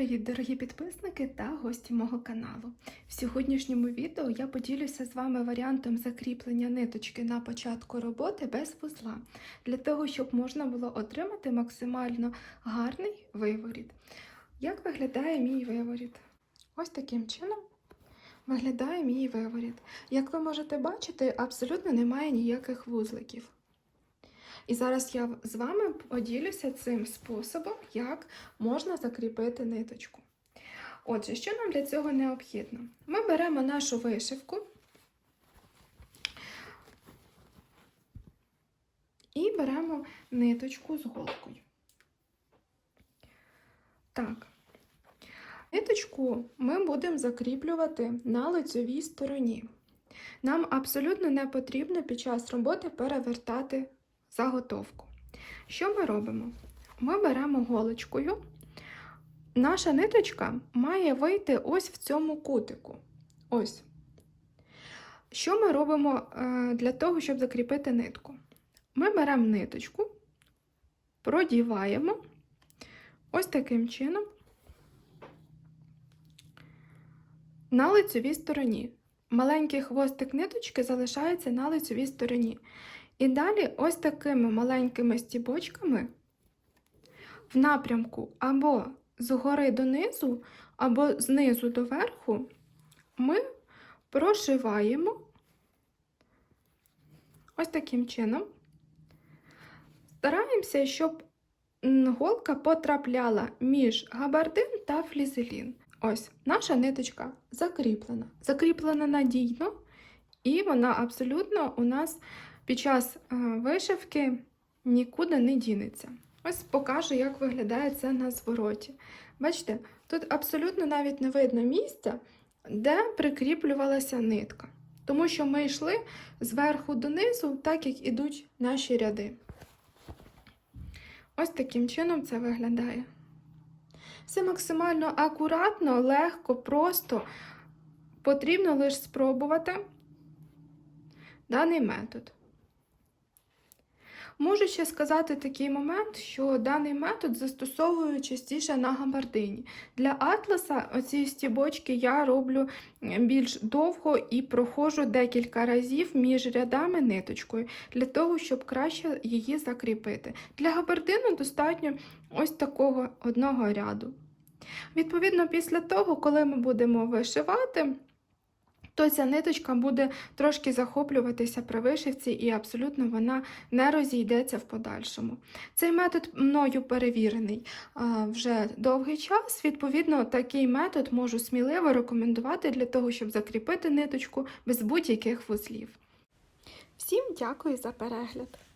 привіт, дорогі підписники та гості мого каналу. В сьогоднішньому відео я поділюся з вами варіантом закріплення ниточки на початку роботи без вузла, для того, щоб можна було отримати максимально гарний виворіт. Як виглядає мій виворіт? Ось таким чином виглядає мій виворіт. Як ви можете бачити, абсолютно немає ніяких вузликів. І зараз я з вами поділюся цим способом, як можна закріпити ниточку. Отже, що нам для цього необхідно? Ми беремо нашу вишивку і беремо ниточку з голкою. Так. Ниточку ми будемо закріплювати на лицевій стороні. Нам абсолютно не потрібно під час роботи перевертати заготовку. Що ми робимо? Ми беремо голочкою. Наша ниточка має вийти ось в цьому кутику. Ось. Що ми робимо е, для того, щоб закріпити нитку? Ми беремо ниточку, продіваємо ось таким чином на лицевій стороні. Маленький хвостик ниточки залишається на лицевій стороні. І далі ось такими маленькими стібочками в напрямку або згори донизу, або знизу до верху ми прошиваємо ось таким чином. Стараємося, щоб голка потрапляла між габардин та флізелін. Ось наша ниточка закріплена. Закріплена надійно, і вона абсолютно у нас під час вишивки нікуди не дінеться. Ось покажу, як виглядає це на звороті. Бачите, тут абсолютно навіть не видно місця, де прикріплювалася нитка. Тому що ми йшли зверху донизу, так як ідуть наші ряди. Ось таким чином це виглядає. Все максимально акуратно, легко, просто потрібно лише спробувати даний метод. Можу ще сказати такий момент, що даний метод застосовую частіше на габардині. Для атласа оці стібочки я роблю більш довго і проходжу декілька разів між рядами ниточкою, для того, щоб краще її закріпити. Для габардину достатньо ось такого одного ряду. Відповідно, після того, коли ми будемо вишивати, то ця ниточка буде трошки захоплюватися при вишивці і абсолютно вона не розійдеться в подальшому. Цей метод мною перевірений вже довгий час. Відповідно, такий метод можу сміливо рекомендувати для того, щоб закріпити ниточку без будь-яких вузлів. Всім дякую за перегляд!